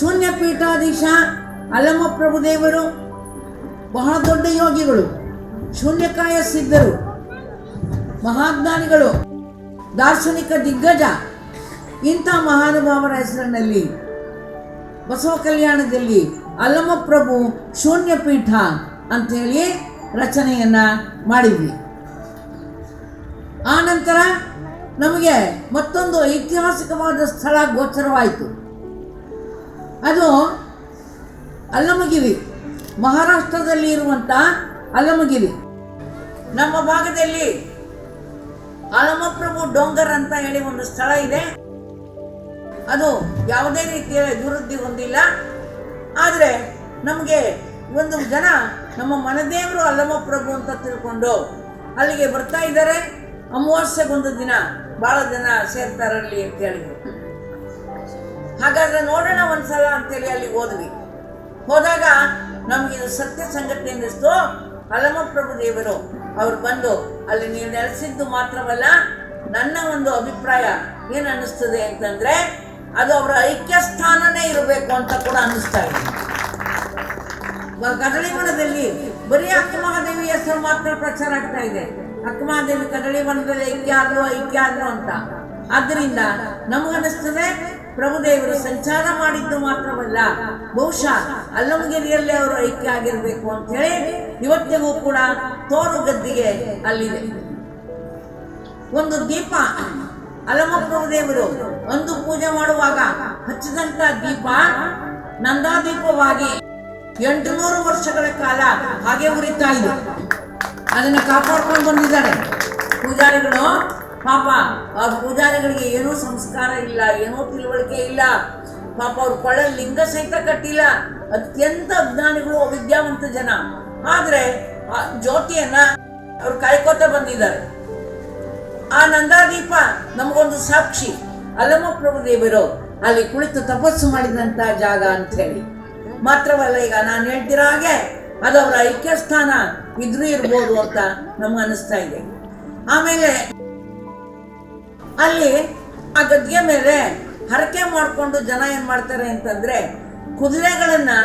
ಶೂನ್ಯ ಪೀಠಾಧೀಶ ಅಲ್ಲಮ್ಮ ಪ್ರಭುದೇವರು ಬಹಳ ದೊಡ್ಡ ಯೋಗಿಗಳು, ಶೂನ್ಯಕಾಯ ಸಿದ್ಧರು, ಮಹಾಜ್ಞಾನಿಗಳು, ದಾರ್ಶನಿಕ ದಿಗ್ಗಜ, ಇಂಥ ಮಹಾನುಭಾವರ ಹೆಸರಿನಲ್ಲಿ ಬಸವ ಕಲ್ಯಾಣದಲ್ಲಿ ಅಲ್ಲಮ ಪ್ರಭು ಶೂನ್ಯ ಪೀಠ ಅಂಥೇಳಿ ರಚನೆಯನ್ನ ಮಾಡಿದ್ವಿ. ಆ ನಂತರ ನಮಗೆ ಮತ್ತೊಂದು ಐತಿಹಾಸಿಕವಾದ ಸ್ಥಳ ಗೋಚರವಾಯಿತು. ಅದು ಅಲ್ಲಮಗಿರಿ. ಮಹಾರಾಷ್ಟ್ರದಲ್ಲಿ ಇರುವಂಥ ಅಲ್ಲಮಗಿರಿ. ನಮ್ಮ ಭಾಗದಲ್ಲಿ ಅಲಮಪ್ರಭು ಡೋಂಗರ್ ಅಂತ ಹೇಳಿ ಒಂದು ಸ್ಥಳ ಇದೆ. ಅದು ಯಾವುದೇ ರೀತಿಯ ಅಭಿವೃದ್ಧಿ ಹೊಂದಿಲ್ಲ. ಆದರೆ ನಮಗೆ ಒಂದು ಜನ ನಮ್ಮ ಮನದೇವರು ಅಲ್ಲಮಪ್ರಭು ಅಂತ ತಿಳ್ಕೊಂಡು ಅಲ್ಲಿಗೆ ಬರ್ತಾ ಇದ್ದಾರೆ. ಅಮಾವಾಸ್ಯೆಗೊಂದು ದಿನ ಭಾಳ ಜನ ಸೇರ್ತಾರಲ್ಲಿ ಅಂತ ಹೇಳಿದ್ರು. ಹಾಗಾದ್ರೆ ನೋಡೋಣ ಒಂದ್ಸಲ ಅಂತೇಳಿ ಅಲ್ಲಿ ಹೋದ್ವಿ. ಹೋದಾಗ ನಮಗೆ ಸತ್ಯ ಸಂಗತಿ ಅನ್ನಿಸ್ತು ಹಲಮಪ್ರಭು ದೇವರು ಅವ್ರು ಬಂದು ಅಲ್ಲಿ ನೀವು ನೆಲೆಸಿದ್ದು ಮಾತ್ರವಲ್ಲ, ನನ್ನ ಒಂದು ಅಭಿಪ್ರಾಯ ಏನು ಅನ್ನಿಸ್ತದೆ ಅಂತಂದ್ರೆ, ಅದು ಅವರ ಐಕ್ಯ ಸ್ಥಾನನೇ ಇರಬೇಕು ಅಂತ ಕೂಡ ಅನ್ನಿಸ್ತಾ ಇದೆ. ಕದಳಿ ಕದಳಿವನದಲ್ಲಿ ಬರೀ ಅಕ್ಕಮಹಾದೇವಿ ಹೆಸರು ಮಾತ್ರ ಪ್ರಚಾರ ಆಗ್ತಾ ಇದೆ. ಅಕ್ಕಮಹಾದೇವಿ ಕದಳಿವನದಲ್ಲಿ ಐಕ್ಯ ಆದ್ರು ಐಕ್ಯ ಆದ್ರು ಅಂತ. ಆದ್ದರಿಂದ ನಮಗನ್ನಿಸ್ತದೆ ಪ್ರಭುದೇವರು ಸಂಚಾರ ಮಾಡಿದ್ದು ಮಾತ್ರವಲ್ಲ, ಬಹುಶಃ ಅಲ್ಲಮಗಿರಿಯಲ್ಲಿ ಅವರು ಐಕ್ಯ ಆಗಿರಬೇಕು ಅಂತ ಹೇಳಿ ಇವತ್ತಿಗೂ ಕೂಡ ತೋರು ಗದ್ದಿಗೆ ಅಲ್ಲಿದೆ. ಒಂದು ದೀಪ ಅಲಮ ಪ್ರಭುದೇವರು ಒಂದು ಪೂಜೆ ಮಾಡುವಾಗ ಹಚ್ಚಿದಂತ ದೀಪ ನಂದಾದೀಪವಾಗಿ ಎಂಟುನೂರು ವರ್ಷಗಳ ಕಾಲ ಹಾಗೆ ಉರಿತಾ ಇದೆ ಅದನ್ನು ಕಾಪಾಡ್ಕೊಂಡು ಬಂದಿದ್ದಾರೆ. ಪೂಜಾರಿಗಳು ಪಾಪ, ಆ ಪೂಜಾರಿಗಳಿಗೆ ಏನೂ ಸಂಸ್ಕಾರ ಇಲ್ಲ, ಏನೂ ತಿಳುವಳಿಕೆ ಇಲ್ಲ. ಪಾಪ ಅವ್ರ ಕೊಳ್ಳ ಲಿಂಗ ಸಹಿತ ಕಟ್ಟಿಲ್ಲ. ಅತ್ಯಂತ ಅಜ್ಞಾನಿಗಳು ವಿದ್ಯಾವಂತ ಜನ. ಆದ್ರೆ ಆ ಜ್ಯೋತಿಯನ್ನ ಅವ್ರು ಕಾಯ್ಕೋತ ಬಂದಿದ್ದಾರೆ. ಆ ನಂದಾದೀಪ ನಮಗೊಂದು ಸಾಕ್ಷಿ. ಅಲ್ಲಮ ಪ್ರಭುದೇವರು ಅಲ್ಲಿ ಕುಳಿತು ತಪಸ್ಸು ಮಾಡಿದಂತ ಜಾಗ ಅಂತ ಹೇಳಿ ಮಾತ್ರವಲ್ಲ ಈಗ ನಾನು ಹೇಳ್ತಿರೋ ಹಾಗೆ, ಅದು ಅವರ ಐಕ್ಯ ಸ್ಥಾನ ಇದ್ರೂ ಇರ್ಬೋದು ಅಂತ ನಮ್ಗೆ ಅನಿಸ್ತಾ ಇದೆ. ಆಮೇಲೆ ಅಲ್ಲಿ ಆ ಗದ್ಗೆ ಮೇಲೆ ಹರಕೆ ಮಾಡಿಕೊಂಡು ಜನ ಏನು ಮಾಡ್ತಾರೆ ಅಂತಂದ್ರೆ ಕುದುರೆಗಳನ್ನು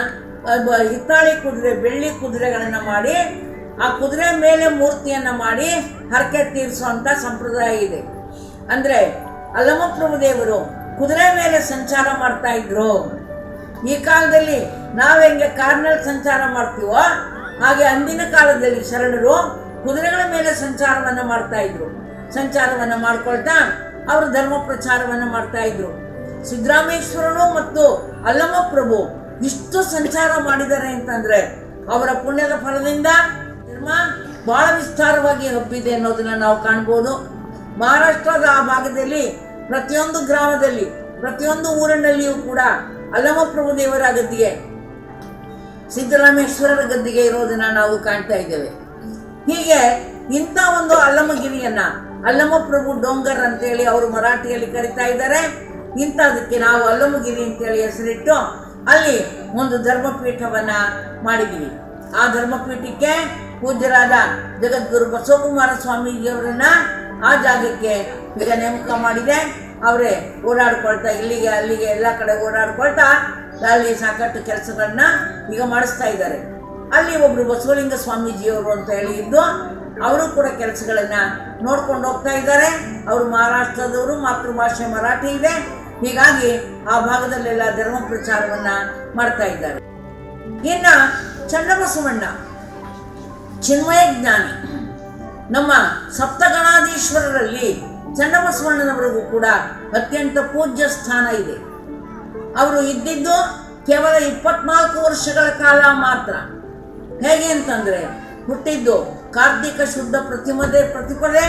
ಹಿತ್ತಾಳಿ ಕುದುರೆ, ಬೆಳ್ಳಿ ಕುದುರೆಗಳನ್ನು ಮಾಡಿ, ಆ ಕುದುರೆ ಮೇಲೆ ಮೂರ್ತಿಯನ್ನ ಮಾಡಿ ಹರಕೆ ತೀರಿಸುವಂಥ ಸಂಪ್ರದಾಯ ಇದೆ. ಅಂದ್ರೆ ಅಲ್ಲಮಪ್ರಭು ದೇವರು ಕುದುರೆ ಮೇಲೆ ಸಂಚಾರ ಮಾಡ್ತಾ ಇದ್ರು. ಈ ಕಾಲದಲ್ಲಿ ನಾವು ಹೆಂಗೆ ಕಾರ್ನಲ್ಲಿ ಸಂಚಾರ ಮಾಡ್ತೀವೋ, ಹಾಗೆ ಅಂದಿನ ಕಾಲದಲ್ಲಿ ಶರಣರು ಕುದುರೆಗಳ ಮೇಲೆ ಸಂಚಾರವನ್ನ ಮಾಡ್ತಾ ಇದ್ರು. ಸಂಚಾರವನ್ನ ಮಾಡ್ಕೊಳ್ತಾ ಅವರು ಧರ್ಮ ಪ್ರಚಾರವನ್ನು ಮಾಡ್ತಾ ಇದ್ರು. ಸಿದ್ದರಾಮೇಶ್ವರನು ಮತ್ತು ಅಲ್ಲಮ್ಮ ಪ್ರಭು ಇಷ್ಟು ಸಂಚಾರ ಮಾಡಿದ್ದಾರೆ ಅಂತಂದ್ರೆ ಅವರ ಪುಣ್ಯದ ಫಲದಿಂದ ಧರ್ಮ ಬಹಳ ವಿಸ್ತಾರವಾಗಿ ಹಬ್ಬಿದೆ ಅನ್ನೋದನ್ನ ನಾವು ಕಾಣ್ಬೋದು. ಮಹಾರಾಷ್ಟ್ರದ ಆ ಭಾಗದಲ್ಲಿ ಪ್ರತಿಯೊಂದು ಗ್ರಾಮದಲ್ಲಿ, ಪ್ರತಿಯೊಂದು ಊರಿನಲ್ಲಿಯೂ ಕೂಡ ಅಲ್ಲಮ ಪ್ರಭು ದೇವರ ಗದ್ದಿಗೆ, ಸಿದ್ದರಾಮೇಶ್ವರರ ಗದ್ದಿಗೆ ಇರೋದನ್ನ ನಾವು ಕಾಣ್ತಾ ಇದ್ದೇವೆ. ಹೀಗೆ ಇಂಥ ಒಂದು ಅಲ್ಲಮಗಿರಿಯನ್ನ ಅಲ್ಲಮ ಪ್ರಭು ಡೋಂಗರ್ ಅಂತೇಳಿ ಅವರು ಮರಾಠಿಯಲ್ಲಿ ಕರಿತಾ ಇದ್ದಾರೆ. ಇಂಥದಕ್ಕೆ ನಾವು ಅಲ್ಲಮಗಿರಿ ಅಂತೇಳಿ ಹೆಸರಿಟ್ಟು ಅಲ್ಲಿ ಒಂದು ಧರ್ಮಪೀಠವನ್ನು ಮಾಡಿದ್ದೀವಿ. ಆ ಧರ್ಮಪೀಠಕ್ಕೆ ಪೂಜ್ಯರಾದ ಜಗದ್ಗುರು ಬಸವಕುಮಾರ ಸ್ವಾಮೀಜಿಯವರನ್ನ ಆ ಜಾಗಕ್ಕೆ ಈಗ ನೇಮಕ ಮಾಡಿದೆ. ಅವರೇ ಓಡಾಡ್ಕೊಳ್ತಾ ಇಲ್ಲಿಗೆ, ಅಲ್ಲಿಗೆ ಎಲ್ಲ ಕಡೆ ಓಡಾಡ್ಕೊಳ್ತಾ ಅಲ್ಲಿ ಸಾಕಷ್ಟು ಕೆಲಸಗಳನ್ನ ಈಗ ಮಾಡಿಸ್ತಾ ಇದ್ದಾರೆ. ಅಲ್ಲಿ ಒಬ್ರು ಬಸವಲಿಂಗ ಸ್ವಾಮೀಜಿಯವರು ಅಂತ ಹೇಳಿ ಇದ್ದು ಅವರು ಕೂಡ ಕೆಲಸಗಳನ್ನು ನೋಡ್ಕೊಂಡು ಹೋಗ್ತಾ ಇದ್ದಾರೆ. ಅವರು ಮಹಾರಾಷ್ಟ್ರದವರು, ಮಾತೃಭಾಷೆ ಮರಾಠಿ ಇದೆ. ಹೀಗಾಗಿ ಆ ಭಾಗದಲ್ಲೆಲ್ಲ ಧರ್ಮ ಪ್ರಚಾರವನ್ನ ಮಾಡ್ತಾ ಇದ್ದಾರೆ. ಇನ್ನ ಚನ್ನಬಸವಣ್ಣ ಚಿನ್ಮಯ ಜ್ಞಾನಿ, ನಮ್ಮ ಸಪ್ತಗಣಾಧೀಶ್ವರರಲ್ಲಿ ಚನ್ನಬಸವಣ್ಣನವರಿಗೂ ಕೂಡ ಅತ್ಯಂತ ಪೂಜ್ಯ ಸ್ಥಾನ ಇದೆ. ಅವರು ಇದ್ದಿದ್ದು ಕೇವಲ ಇಪ್ಪತ್ನಾಲ್ಕು ವರ್ಷಗಳ ಕಾಲ ಮಾತ್ರ. ಹೇಗೆ ಅಂತಂದ್ರೆ ಹುಟ್ಟಿದ್ದು ಕಾರ್ತಿಕ ಶುದ್ಧ ಪ್ರತಿಮದೆ ಪ್ರತಿಪದೆ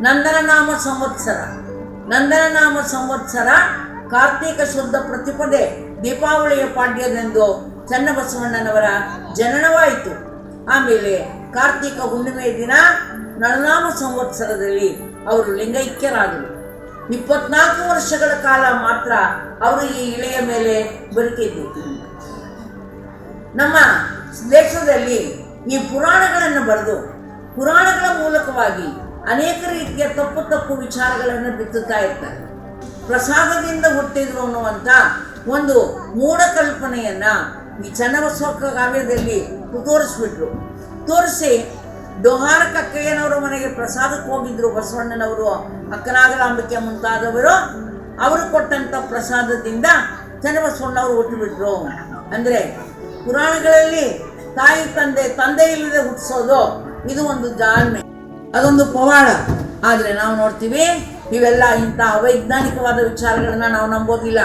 ನಂದನ ನಾಮ ಸಂವತ್ಸರ. ನಂದನ ನಾಮ ಸಂವತ್ಸರ ಕಾರ್ತಿಕ ಶುದ್ಧ ಪ್ರತಿಪದೆ ದೀಪಾವಳಿಯ ಪಾಡ್ಯದಂದು ಚನ್ನಬಸವಣ್ಣನವರ ಜನನವಾಯಿತು. ಆಮೇಲೆ ಕಾರ್ತಿಕ ಹುಣ್ಣಿಮೆ ದಿನ ನಳನಾಮ ಸಂವತ್ಸರದಲ್ಲಿ ಅವರು ಲಿಂಗೈಕ್ಯರಾದರು. ಇಪ್ಪತ್ನಾಲ್ಕು ವರ್ಷಗಳ ಕಾಲ ಮಾತ್ರ ಅವರು ಈ ಇಳೆಯ ಮೇಲೆ ಬದುಕಿದ್ದು ನಮ್ಮ ದೇಶದಲ್ಲಿ ಈ ಪುರಾಣಗಳನ್ನು ಬರೆದು ಪುರಾಣಗಳ ಮೂಲಕವಾಗಿ ಅನೇಕ ರೀತಿಯ ತಪ್ಪು ತಪ್ಪು ವಿಚಾರಗಳನ್ನು ಬಿತ್ತುತ್ತಾ ಇರ್ತಾರೆ. ಪ್ರಸಾದದಿಂದ ಹುಟ್ಟಿದ್ರು ಅನ್ನುವಂಥ ಒಂದು ಮೂಢ ಕಲ್ಪನೆಯನ್ನ ಈ ಚನ್ನಬಸವ ಕಾವ್ಯದಲ್ಲಿ ತೋರಿಸ್ಬಿಟ್ರು. ತೋರಿಸಿ ಡೋಹಾರ ಕಕ್ಕಯ್ಯನವರ ಮನೆಗೆ ಪ್ರಸಾದಕ್ಕೆ ಹೋಗಿದ್ರು ಬಸವಣ್ಣನವರು, ಅಕ್ಕನಾಗಲಾಂಬಿಕೆ ಮುಂತಾದವರು. ಅವರು ಕೊಟ್ಟಂತ ಪ್ರಸಾದದಿಂದ ಚನ್ನಬಸವಣ್ಣವರು ಹುಟ್ಟುಬಿಟ್ರು. ಅಂದ್ರೆ ಪುರಾಣಗಳಲ್ಲಿ ತಾಯಿ, ತಂದೆ ತಂದೆ ಇಲ್ಲದೆ ಹುಟ್ಟಿಸೋದು ಇದು ಒಂದು ಜಾಣ್ಮೆ. ಅದೊಂದು ಪವಾಡ. ಆದ್ರೆ ನಾವು ನೋಡ್ತೀವಿ, ಇವೆಲ್ಲ ಇಂಥ ಅವೈಜ್ಞಾನಿಕವಾದ ವಿಚಾರಗಳನ್ನ ನಾವು ನಂಬೋದಿಲ್ಲ.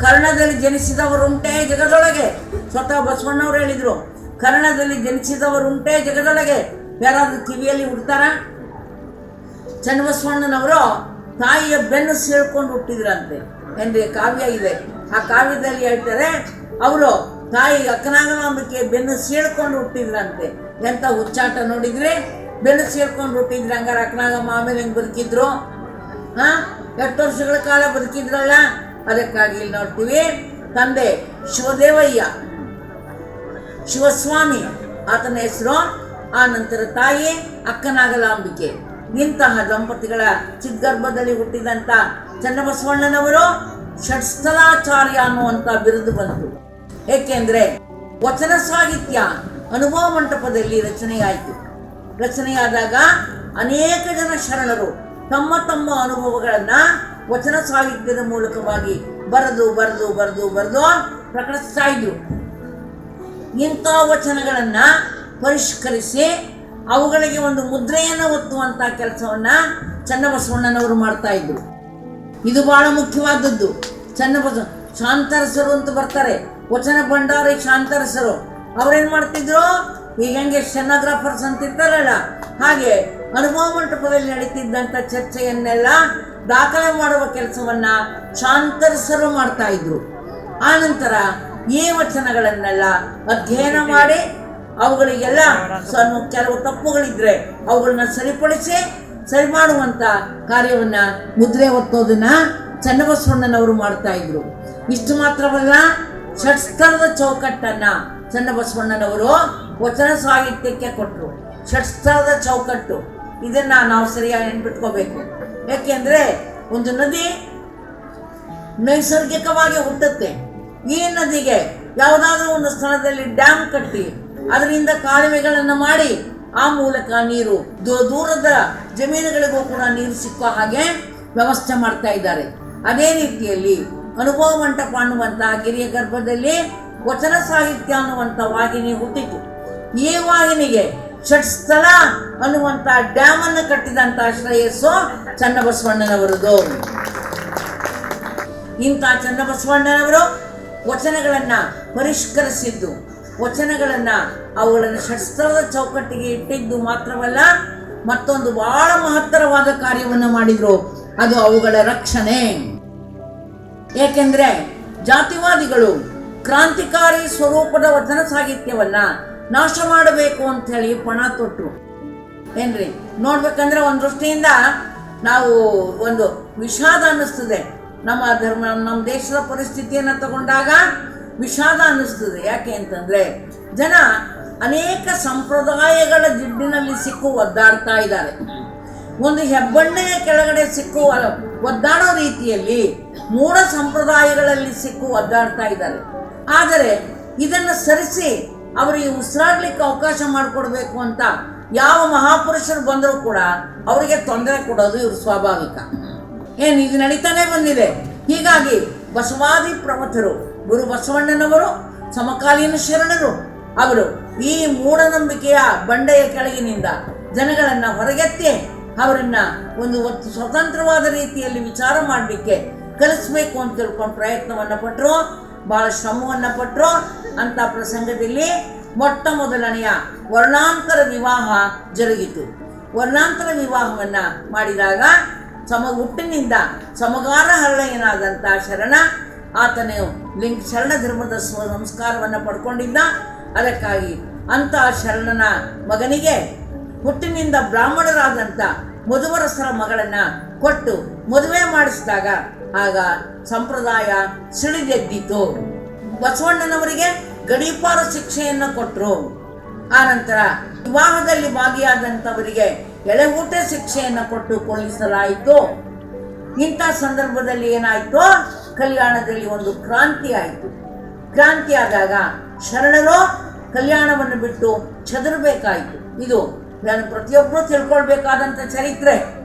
ಕರ್ಣದಲ್ಲಿ ಜನಿಸಿದವರುಂಟೇ ಜಗದೊಳಗೆ. ಸ್ವತಃ ಬಸವಣ್ಣವ್ರು ಹೇಳಿದ್ರು, ಕರ್ಣದಲ್ಲಿ ಜನಿಸಿದವರುಂಟೇ ಜಗದೊಳಗೆ. ಯಾರಾದರೂ ಕಿವಿಯಲ್ಲಿ ಹುಡ್ತಾರ? ಚನ್ನಬಸವಣ್ಣನವರು ತಾಯಿಯ ಬೆನ್ನು ಸೇಳ್ಕೊಂಡು ಹುಟ್ಟಿದ್ರಂತೆ ಎಂದ್ರೆ ಕಾವ್ಯ ಇದೆ. ಆ ಕಾವ್ಯದಲ್ಲಿ ಹೇಳ್ತಾರೆ, ಅವರು ತಾಯಿ ಅಕ್ಕನಾಗಲಾಂಬಿಕೆ ಬೆನ್ನು ಸೀಳ್ಕೊಂಡು ಹುಟ್ಟಿದ್ರಂತೆ. ಎಂತ ಹುಚ್ಚಾಟ ನೋಡಿದ್ರೆ ಬೆನ್ನು ಸೇರ್ಕೊಂಡು ಹುಟ್ಟಿದ್ರೆ ಹಂಗ ರಕ್ನಾಗ ಆಮೇಲೆ ಹೆಂಗ್ ಬದುಕಿದ್ರು? ಹಾಂ? ಎಷ್ಟು ವರ್ಷಗಳ ಕಾಲ ಬದುಕಿದ್ರಲ್ಲ? ಅದಕ್ಕಾಗಿ ಇಲ್ಲಿ ನೋಡ್ತೀವಿ. ತಂದೆ ಶಿವದೇವಯ್ಯ, ಶಿವಸ್ವಾಮಿ, ಆತನ ಹೆಸರು, ಆ ನಂತರ ತಾಯಿ, ಅಕ್ಕನಾಗಲಾಂಬಿಕೆ. ಇಂತಹ ದಂಪತಿಗಳ ಚಿದ್ಗರ್ಭದಲ್ಲಿ ಹುಟ್ಟಿದಂತ ಚನ್ನಬಸವಣ್ಣನವರು ಷಟ್ಸ್ಥಲಾಚಾರ್ಯ ಅನ್ನುವಂತ ಬಿರುದು ಬಂತು. ಏಕೆಂದರೆ ವಚನ ಸಾಹಿತ್ಯ ಅನುಭವ ಮಂಟಪದಲ್ಲಿ ರಚನೆಯಾಯಿತು. ರಚನೆಯಾದಾಗ ಅನೇಕ ಜನ ಶರಣರು ತಮ್ಮ ತಮ್ಮ ಅನುಭವಗಳನ್ನು ವಚನ ಸಾಹಿತ್ಯದ ಮೂಲಕವಾಗಿ ಬರೆದು ಬರೆದು ಬರೆದು ಬರೆದು ಪ್ರಕಟಿಸ್ತಾ ಇದ್ರು ಇಂಥ ವಚನಗಳನ್ನು ಪರಿಷ್ಕರಿಸಿ ಅವುಗಳಿಗೆ ಒಂದು ಮುದ್ರೆಯನ್ನು ಒತ್ತುವಂತ ಕೆಲಸವನ್ನು ಚನ್ನಬಸವಣ್ಣನವರು ಮಾಡ್ತಾ ಇದ್ರು ಇದು ಬಹಳ ಮುಖ್ಯವಾದದ್ದು. ಚನ್ನಬಸ, ಶಾಂತರಸರು ಅಂತ ಬರ್ತಾರೆ. ವಚನ ಭಂಡಾರಿ ಶಾಂತರಸರು. ಅವ್ರೇನ್ ಮಾಡ್ತಿದ್ರು? ಈಗ ಹೆಂಗೆ ಅಂತ ಇರ್ತಾರಲ್ಲ, ಹಾಗೆ ಅನುಭವ ಮಂಟಪದಲ್ಲಿ ನಡೀತಿದ್ದಂಥ ಚರ್ಚೆಯನ್ನೆಲ್ಲ ದಾಖಲೆ ಮಾಡುವ ಕೆಲಸವನ್ನ ಶಾಂತರಸರು ಮಾಡ್ತಾ ಇದ್ರು. ಆ ನಂತರ ಈ ವಚನಗಳನ್ನೆಲ್ಲ ಅಧ್ಯಯನ ಮಾಡಿ, ಅವುಗಳಿಗೆಲ್ಲ ಕೆಲವು ತಪ್ಪುಗಳಿದ್ರೆ ಅವುಗಳನ್ನ ಸರಿಪಡಿಸಿ, ಸರಿ ಮಾಡುವಂತ ಕಾರ್ಯವನ್ನ ಮುದ್ರೆ ಒತ್ತೋದನ್ನ ಚನ್ನಬಸವಣ್ಣನವರು ಮಾಡ್ತಾ ಇದ್ರು. ಇಷ್ಟು ಮಾತ್ರವಲ್ಲ ಷಟ್ಸ್ತರದ ಚೌಕಟ್ಟನ್ನ ಚನ್ನಬಸವಣ್ಣನವರು ವಚನ ಸಾಹಿತ್ಯಕ್ಕೆ ಕೊಟ್ಟರು ಷಟ್ಸ್ಥಳದ ಚೌಕಟ್ಟು. ಇದನ್ನ ನಾವು ಸರಿಯಾಗಿ ನೆನ್ಪಿಟ್ಕೋಬೇಕು. ಯಾಕೆಂದ್ರೆ ಒಂದು ನದಿ ನೈಸರ್ಗಿಕವಾಗಿ ಹುಟ್ಟುತ್ತೆ. ಈ ನದಿಗೆ ಯಾವುದಾದ್ರೂ ಒಂದು ಸ್ಥಳದಲ್ಲಿ ಡ್ಯಾಮ್ ಕಟ್ಟಿ, ಅದರಿಂದ ಕಾಲುವೆಗಳನ್ನು ಮಾಡಿ, ಆ ಮೂಲಕ ನೀರು ದೂರದ ಜಮೀನುಗಳಿಗೂ ಕೂಡ ನೀರು ಸಿಕ್ಕುವ ಹಾಗೆ ವ್ಯವಸ್ಥೆ ಮಾಡ್ತಾ ಇದ್ದಾರೆ. ಅದೇ ರೀತಿಯಲ್ಲಿ ಅನುಭವ ಮಂಟಪ ಅನ್ನುವಂತಹ ಗಿರಿಯ ಗರ್ಭದಲ್ಲಿ ವಚನ ಸಾಹಿತ್ಯ ಅನ್ನುವಂಥ ವಾಹಿನಿ ಹುಟ್ಟಿತು. ಈ ವಾಹಿನಿಗೆ ಷಟ್ಸ್ಥಳ ಅನ್ನುವಂಥ ಡ್ಯಾಮನ್ನು ಅನ್ನು ಕಟ್ಟಿದಂತ ಶ್ರೇಯಸ್ಸು ಚನ್ನಬಸವಣ್ಣನವರದು. ಇಂಥ ಚನ್ನಬಸವಣ್ಣನವರು ವಚನಗಳನ್ನು ಪರಿಷ್ಕರಿಸಿದ್ದು. ವಚನಗಳನ್ನು ಅವುಗಳನ್ನು ಷಟ್ಸ್ಥಳದ ಚೌಕಟ್ಟಿಗೆ ಇಟ್ಟಿದ್ದು ಮಾತ್ರವಲ್ಲ, ಮತ್ತೊಂದು ಬಹಳ ಮಹತ್ತರವಾದ ಕಾರ್ಯವನ್ನು ಮಾಡಿದ್ರು. ಅದು ಅವುಗಳ ರಕ್ಷಣೆ. ಏಕೆಂದರೆ ಜಾತಿವಾದಿಗಳು ಕ್ರಾಂತಿಕಾರಿ ಸ್ವರೂಪದ ವಚನ ಸಾಹಿತ್ಯವನ್ನ ನಾಶ ಮಾಡಬೇಕು ಅಂತ ಹೇಳಿ ಪಣ ತೊಟ್ಟರು ಏನ್ರಿ? ನೋಡ್ಬೇಕಂದ್ರೆ ಒಂದು ದೃಷ್ಟಿಯಿಂದ ನಾವು ಒಂದು ವಿಷಾದ ಅನ್ನಿಸ್ತದೆ. ನಮ್ಮ ಧರ್ಮ, ನಮ್ಮ ದೇಶದ ಪರಿಸ್ಥಿತಿಯನ್ನು ತಗೊಂಡಾಗ ವಿಷಾದ ಅನ್ನಿಸ್ತದೆ. ಯಾಕೆ ಅಂತಂದ್ರೆ ಜನ ಅನೇಕ ಸಂಪ್ರದಾಯಗಳ ಜಿಡ್ಡಿನಲ್ಲಿ ಸಿಕ್ಕು ಒದ್ದಾಡ್ತಾ ಇದ್ದಾರೆ. ಒಂದು ಹೆಬ್ಬಣ್ಣೆಯ ಕೆಳಗಡೆ ಸಿಕ್ಕು ಒದ್ದಾಡೋ ರೀತಿಯಲ್ಲಿ ಮೂಢ ಸಂಪ್ರದಾಯಗಳಲ್ಲಿ ಸಿಕ್ಕು ಒದ್ದಾಡ್ತಾ ಇದ್ದಾರೆ. ಆದರೆ ಇದನ್ನು ಸರಿಸಿ ಅವರಿಗೆ ಉಸಿರಾಡ್ಲಿಕ್ಕೆ ಅವಕಾಶ ಮಾಡಿಕೊಡ್ಬೇಕು ಅಂತ ಯಾವ ಮಹಾಪುರುಷರು ಬಂದರೂ ಕೂಡ ಅವರಿಗೆ ತೊಂದರೆ ಕೊಡೋದು ಇವರು ಸ್ವಾಭಾವಿಕ. ಏನು, ಇದು ನಡೀತಾನೆ ಬಂದಿದೆ. ಹೀಗಾಗಿ ಬಸವಾದಿ ಪ್ರಮಥರು ಗುರು ಬಸವಣ್ಣನವರು, ಸಮಕಾಲೀನ ಶರಣರು, ಅವರು ಈ ಮೂಢನಂಬಿಕೆಯ ಬಂಡೆಯ ಕೆಳಗಿನಿಂದ ಜನಗಳನ್ನು ಹೊರಗೆತ್ತಿ ಅವರನ್ನ ಒಂದು ಒತ್ತು ಸ್ವತಂತ್ರವಾದ ರೀತಿಯಲ್ಲಿ ವಿಚಾರ ಮಾಡಲಿಕ್ಕೆ ಕಲಿಸ್ಬೇಕು ಅಂತ ತಿಳ್ಕೊಂಡು ಪ್ರಯತ್ನವನ್ನ ಪಟ್ಟರು ಬಹಳ ಶ್ರಮವನ್ನು ಪಟ್ಟರು ಅಂತ ಪ್ರಸಂಗದಲ್ಲಿ ಮೊಟ್ಟ ಮೊದಲನೆಯ ವರ್ಣಾಂತರ ವಿವಾಹ ಜರುಗಿತು. ವರ್ಣಾಂತರ ವಿವಾಹವನ್ನ ಮಾಡಿದಾಗ ಸಮ ಹುಟ್ಟಿನಿಂದ ಸಮಗಾರ ಹರಳೆಯನಾದಂಥ ಶರಣ ಆತನೇ ಲಿಂಗ ಶರಣ ಧರ್ಮದ ಸ್ವ ಸಂಸ್ಕಾರವನ್ನು ಪಡ್ಕೊಂಡಿದ್ದ. ಅದಕ್ಕಾಗಿ ಅಂತ ಶರಣನ ಮಗನಿಗೆ ಹುಟ್ಟಿನಿಂದ ಬ್ರಾಹ್ಮಣರಾದಂಥ ಮಧುವರಸರ ಮಗಳನ್ನ ಕೊಟ್ಟು ಮದುವೆ ಮಾಡಿಸಿದಾಗ ಆಗ ಸಂಪ್ರದಾಯ ಸಿಳಿದೆದ್ದಿತು ಬಸವಣ್ಣನವರಿಗೆ ಗಡೀಪಾರ ಶಿಕ್ಷೆಯನ್ನು ಕೊಟ್ಟರು ಆನಂತರ ವಿವಾಹದಲ್ಲಿ ಭಾಗಿಯಾದಂಥವರಿಗೆ ಎಳೆಗೂಟ ಶಿಕ್ಷೆಯನ್ನು ಕೊಟ್ಟು ಕೊಲ್ಲಿಸಲಾಯಿತು ಇಂಥ ಸಂದರ್ಭದಲ್ಲಿ ಏನಾಯಿತು? ಕಲ್ಯಾಣದಲ್ಲಿ ಒಂದು ಕ್ರಾಂತಿ ಆಯಿತು. ಕ್ರಾಂತಿ ಆದಾಗ ಶರಣರು ಕಲ್ಯಾಣವನ್ನು ಬಿಟ್ಟು ಚದರಬೇಕಾಯಿತು. ಇದು ನಾನು ಪ್ರತಿಯೊಬ್ಬರು ತಿಳ್ಕೊಳ್ಬೇಕಾದಂಥ ಚರಿತ್ರೆ.